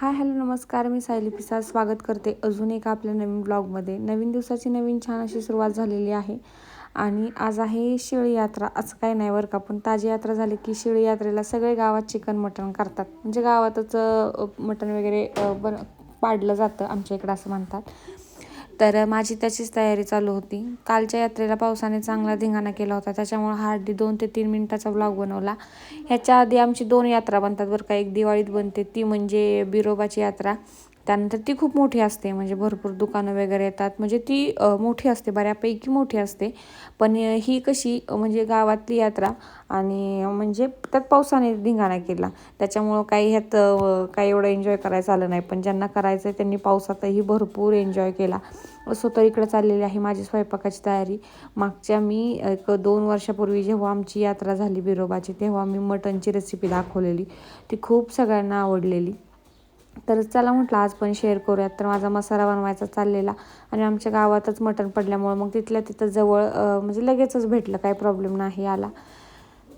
Hi hello नमस्कार. मी सायली पिसा स्वागत करते अजून एका आपल्या नवीन ब्लॉगमध्ये. नवीन दिवसाची नवीन छान अशी सुरुवात झालेली आहे. आणि आज आहे शिळी यात्रा. असं काही नाही बरं का पण ताजी यात्रा झाली की शिळी यात्रेला सगळे गावात चिकन मटण करतात. म्हणजे गावातच मटण वगैरे बन पाडलं जातं. आमच्या इकडं असं म्हणतात. तर माझी त्याचीच तयारी चालू होती. कालच्या यात्रेला पावसाने चांगला धिंगाणा केला होता. त्याच्यामुळे हार्डली दोन ते तीन मिनटाचा ब्लॉग बनवला. ह्याच्या आधी आमची दोन यात्रा बनतात बरं का. एक दिवाळीत बनते ती म्हणजे बिरोबाची यात्रा. त्यानंतर ती खूप मोठी असते म्हणजे भरपूर दुकानं वगैरे येतात. म्हणजे ती मोठी असते बऱ्यापैकी मोठी असते. पण ही कशी म्हणजे गावातली यात्रा आणि म्हणजे त्यात पावसाने धिंगाणा केला. त्याच्यामुळं काही ह्यात काही एवढं एन्जॉय करायचं आलं नाही. पण ज्यांना करायचं आहे त्यांनी पावसातही भरपूर एन्जॉय केला. असो तर इकडं चाललेली आहे माझी स्वयंपाकाची तयारी. मागच्या मी एक दोन वर्षापूर्वी जेव्हा आमची यात्रा झाली बिरोबाची तेव्हा मी मटनची रेसिपी दाखवलेली. ती खूप सगळ्यांना आवडलेली. तर चला म्हटलं आज पण शेअर करूयात. तर माझा मसाला बनवायचा चाललेला आणि आमच्या गावातच मटण पडल्यामुळं मग तिथल्या तिथं जवळ म्हणजे लगेचच भेटलं काही प्रॉब्लेम नाही आला.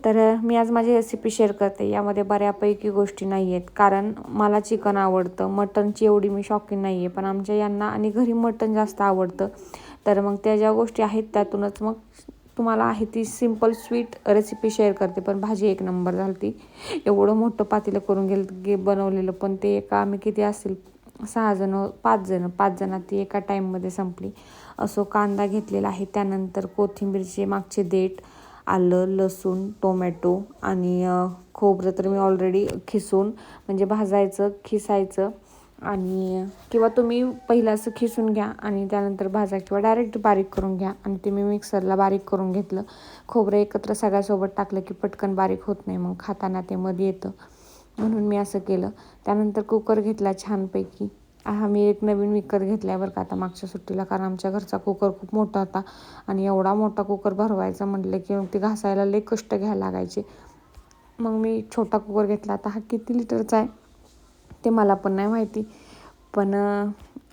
तर मी आज माझी रेसिपी शेअर करते. यामध्ये बऱ्यापैकी गोष्टी नाही आहेत कारण मला चिकन आवडतं. मटनची एवढी मी शॉकीन नाही आहे पण आमच्या यांना आणि घरी मटन जास्त आवडतं. तर मग त्या ज्या गोष्टी आहेत त्यातूनच मग तुम्हाला आहे ती सिंपल स्वीट रेसिपी शेअर करते. पण भाजी एक नंबर झाली ती एवढं मोठं पातेलं करून गेलं गे बनवलेलं पण ते एका आम्ही किती असेल सहा पाचजणं पाच जणं पाच जणात ती एका टाईममध्ये संपली. असो कांदा घेतलेला आहे. त्यानंतर कोथिंबीरचे मागचे देठ आलं लसूण टोमॅटो आणि खोबरं तर मी ऑलरेडी खिसून म्हणजे भाजायचं खिसायचं. आणि किंवा तुम्ही पहिलं असं खिसून घ्या आणि त्यानंतर भाजा किंवा डायरेक्ट बारीक करून घ्या. आणि ते मी मिक्सरला बारीक करून घेतलं. खोबरं एकत्र सगळ्यासोबत टाकलं की पटकन बारीक होत नाही. मग खाताना ते मध्ये येतं. म्हणून मी असं केलं. त्यानंतर कुकर घेतला छानपैकी. हा मी एक नवीन विकत घेतला बरं का आता मागच्या सुट्टीला. कारण आमच्या घरचा कुकर खूप मोठा होता. आणि एवढा मोठा कुकर भरवायचा म्हटलं की मग ते घासायला लई कष्ट घ्यायला लागायचे. मग मी छोटा कुकर घेतला. आता हा किती लिटरचा आहे? ते मला पण नाही माहिती. पण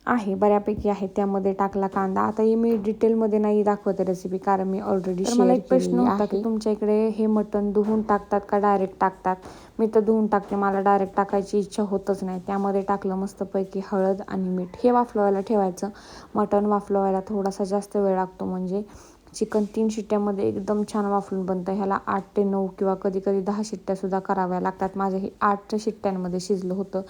आहे बऱ्यापैकी आहे. त्यामध्ये टाकला कांदा. आता ही मी डिटेलमध्ये नाही दाखवते रेसिपी कारण मी ऑलरेडी मला एक प्रश्न होता की तुमच्या इकडे हे मटण धुवून टाकतात का डायरेक्ट टाकतात? मी तर धुवून टाकते. मला डायरेक्ट टाकायची इच्छा होतच नाही. त्यामध्ये टाकलं मस्तपैकी हळद आणि मीठ. हे वाफलवायला ठेवायचं. मटण वाफलवायला थोडासा जास्त वेळ लागतो म्हणजे चिकन तीन शिट्ट्यामध्ये एकदम छान वाफलून बनतं. ह्याला आठ ते नऊ किंवा कधी कधी दहा शिट्ट्यासुद्धा कराव्या लागतात. माझं हे आठ शिट्ट्यांमध्ये शिजलं होतं.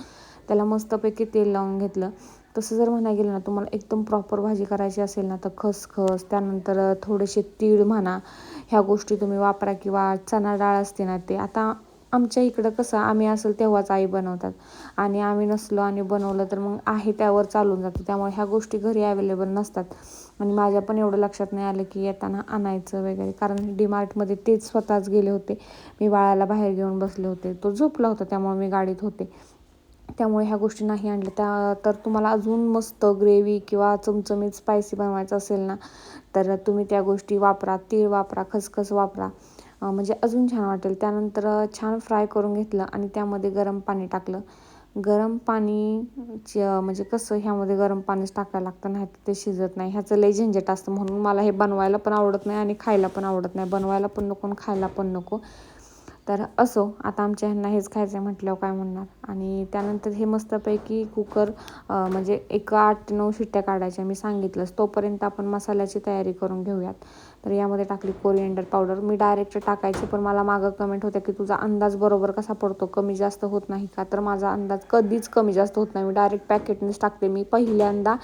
त्याला मस्तपैकी तेल लावून घेतलं. तसं जर म्हणायला गेलं ना तुम्हाला एकदम प्रॉपर भाजी करायची असेल ना तर खसखस त्यानंतर थोडेसे तीळ म्हणा ह्या गोष्टी तुम्ही वापरा किंवा चणा डाळ असते ना ते. आता आमच्या इकडं कसं आम्ही असेल तेव्हाच आई बनवतात. आणि आम्ही नसलो आणि बनवलं तर मग आहे त्यावर चालून जातं. त्यामुळे ह्या गोष्टी घरी अवेलेबल नसतात. आणि माझ्या पण एवढं लक्षात नाही आलं की येताना आणायचं वगैरे. कारण डीमार्टमध्ये तेच स्वतःच गेले होते. मी बाळाला बाहेर घेऊन बसले होते. तो झोपला होता त्यामुळे मी गाडीत होते. त्यामुळे ह्या गोष्टी नाही आणल्या. त्या तर तुम्हाला अजून मस्त ग्रेव्ही किंवा चमचमीत स्पायसी बनवायचं असेल ना तर तुम्ही त्या गोष्टी वापरा. तीळ वापरा खसखस वापरा. म्हणजे अजून छान वाटेल. त्यानंतर छान फ्राय करून घेतलं आणि त्यामध्ये गरम पाणी टाकलं. गरम पाणी च म्हणजे कसं ह्यामध्ये गरम पाणीच टाकायला लागतं नाही ते शिजत नाही. ह्याचं लय झंझट असतं म्हणून मला हे बनवायला पण आवडत नाही आणि खायला पण आवडत नाही. बनवायला पण नको आणि खायला पण नको. तर असो आता आमच्या ह्यांना हेच खायचं आहे म्हटल्यावर काय म्हणणार? आणि त्यानंतर हे मस्तपैकी कुकर म्हणजे एक आठ ते नऊ शिट्ट्या काढायच्या. मी सांगितलंच तोपर्यंत आपण मसाल्याची तयारी करून घेऊयात. तर यामध्ये टाकली कोरिएंडर पावडर मी डायरेक्ट टाकायची पण मला मागं कमेंट होत्या की तुझा अंदाज बरोबर कसा पडतो? कमी जास्त होत नाही का? तर माझा अंदाज कधीच कमी जास्त होत नाही. मी डायरेक्ट पॅकेटनेच टाकते. मी पहिल्यांदा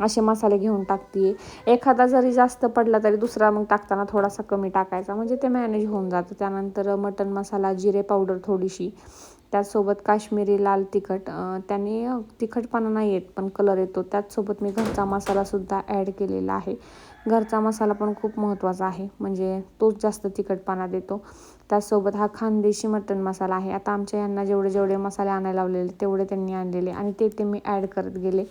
असे मसाले घेऊन टाकते एखादा जरी जास्त पडला तरी दुसरा मग टाकताना थोडासा कमी टाकायचा. म्हणजे ते मॅनेज होऊन जातं. त्यानंतर मटन मसाला जिरे पावडर थोडीशी. त्याचसोबत काश्मीरी लाल तिखट त्याने तिखटपणा नाही येत पण कलर येतो. त्याचसोबत मी घरचा मसालासुद्धा ॲड केलेला आहे. घरचा मसाला पण खूप महत्त्वाचा आहे. म्हणजे तोच जास्त तिखटपणा देतो. त्याचसोबत हा खानदेशी मटन मसाला आहे. आता आमच्या यांना जेवढे जेवढे मसाले आणायला लावलेले तेवढे त्यांनी आणलेले आणि ते ते मी ॲड करत गेले.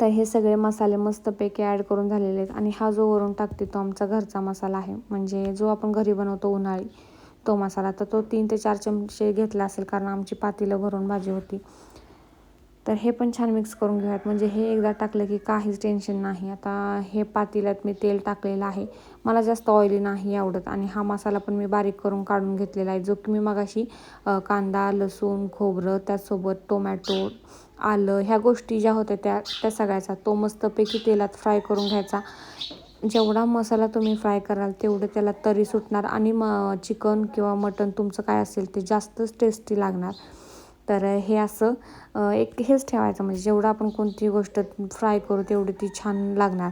तर हे सगळे मसाले मस्तपैकी ॲड करून झालेले आहेत आणि हा जो वरून टाकते तो आमचा घरचा मसाला आहे. म्हणजे जो आपण घरी बनवतो उन्हाळी तो मसाला. तर तो तीन ते चार चमचे घेतला असेल कारण आमची पातीलं भरून भाजी होती. तर हे पण छान मिक्स करून घेऊयात. म्हणजे हे एकदा टाकलं की काहीच टेन्शन नाही. आता हे पातेल्यात मी तेल टाकलेलं आहे. मला जास्त ऑइली नाही आवडत आणि हा मसाला पण मी बारीक करून काढून घेतलेला आहे. जो की मी मगाशी कांदा लसूण खोबरं त्याचसोबत टोमॅटो आलं ह्या गोष्टी ज्या होत्या त्या त्या सगळ्याचा. तो मस्तपैकी तेलात फ्राय करून घ्यायचा. जेवढा मसाला तुम्ही फ्राय कराल तेवढं त्याला तरी सुटणार. आणि म चिकन किंवा मटन तुमचं काय असेल ते जास्तच टेस्टी लागणार. तर हे असं एक हेच ठेवायचं. म्हणजे जेवढं आपण कोणती गोष्ट फ्राय करू तेवढी ती छान लागणार.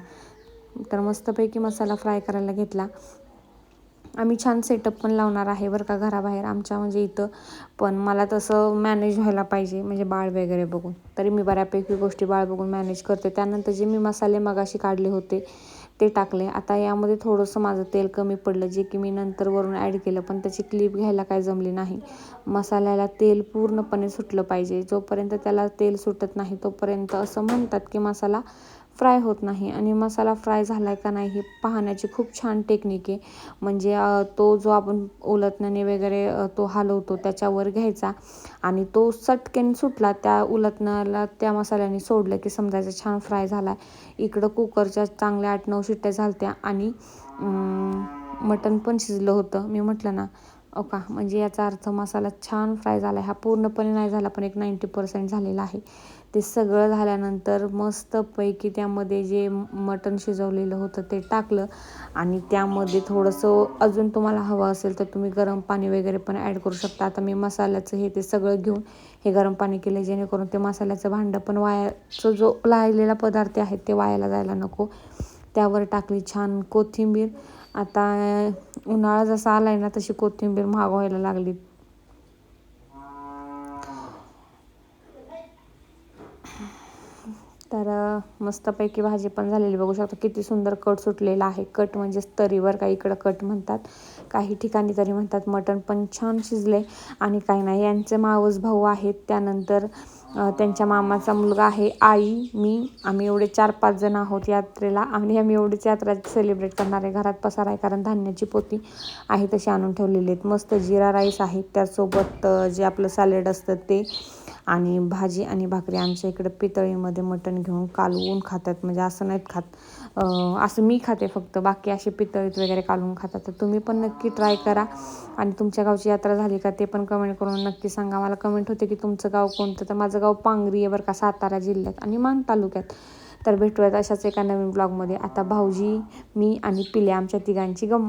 तर मस्तपैकी मसाला फ्राय करायला घेतला. आम्ही छान सेटअप पण लावणार आहे बरं का घराबाहेर आमच्या म्हणजे इथं. पण मला तसं मॅनेज व्हायला पाहिजे म्हणजे बाळ वगैरे बघून. तरी मी बऱ्यापैकी गोष्टी बाळ बघून मॅनेज करते. त्यानंतर जे मी मसाले मगाशी काढले होते ते टाकले. आता यामध्ये थोडंसं माझं तेल कमी पडलं जे की मी नंतर वरून ॲड केलं. पण त्याची क्लिप घ्यायला काय जमली नाही. मसाल्याला तेल पूर्णपणे सुटलं पाहिजे. जोपर्यंत त्याला तेल सुटत नाही तोपर्यंत असं म्हणतात की मसाला फ्राय होत नाही. आणि मसाला फ्राय झाला आहे का नाही हे पाहण्याची खूप छान टेक्निक आहे. म्हणजे तो जो आपण उलटण्याने वगैरे तो हलवतो त्याच्यावर घ्यायचा. आणि तो सटकेन सुटला त्या उलटण्याला त्या मसाल्याने सोडलं की समजायचं छान फ्राय झाला आहे इकडं कुकरच्या चांगल्या आठ नऊ शिट्ट्या झालत्या आणि मटण पण शिजलं होतं. मी म्हटलं ना हो ओका म्हणजे याचा अर्थ मसाला छान फ्राय झाला आहे हा पूर्णपणे नाही झाला पण एक नाईंटी पर्सेंट झालेला आहे. ते सगळं झाल्यानंतर मस्तपैकी त्यामध्ये जे मटण शिजवलेलं होतं ते टाकलं आणि त्यामध्ये थोडंसं अजून तुम्हाला हवं असेल तर तुम्ही गरम पाणी वगैरे पण ॲड करू शकता. आता मी मसाल्याचं हे ते सगळं घेऊन हे गरम पाणी केलं जेणेकरून ते मसाल्याचं भांडं पण वायाचं जो लायलेला पदार्थ आहे ते वायाला जायला नको. त्यावर टाकली छान कोथिंबीर आता उन्हाळा जसा आला आहे ना तशी कोथिंबीर महाग व्हायला लागली तर मस्तपैकी भाजी पण झालेली. बघू शकता किती सुंदर कट सुटलेला आहे. कट म्हणजे तरीवर काही इकडं कट म्हणतात. काही ठिकाणी तरी म्हणतात मटण पण छान शिजले आणि काही नाही. यांचे मावस भाऊ आहेत. त्यानंतर त्यांच्या मामाचा मुलगा आहे. आई मी आम्ही एवढे चार पाच जण आहोत यात्रेला आणि आम्ही एवढीच यात्रा सेलिब्रेट करणार आहे. घरात पसार आहे कारण धान्याची पोती आहे तशी आणून ठेवलेली आहेत. मस्त जिरा राईस आहे. त्यासोबत जे आपलं सॅलेड असतं ते आणि भाजी आणि भाकरी आमच्या इकडं पितळीमध्ये मटण घेऊन कालवून खातात. म्हणजे असं नाहीत खात. असं मी खाते फक्त. बाकी असे पितळीत वगैरे कालवून खातात. तर तुम्ही पण नक्की ट्राय करा. आणि तुमच्या गावची यात्रा झाली का ते पण कमेंट करून नक्की सांगा. मला कमेंट होते की तुमचं गाव कोणतं? तर माझं गाव पांगरी आहे बरं का सातारा जिल्ह्यात आणि मान तालुक्यात. तर भेटूयात अशाच एका नवीन ब्लॉगमध्ये आता भाऊजी मी आणि पिले आमच्या तिघांची गम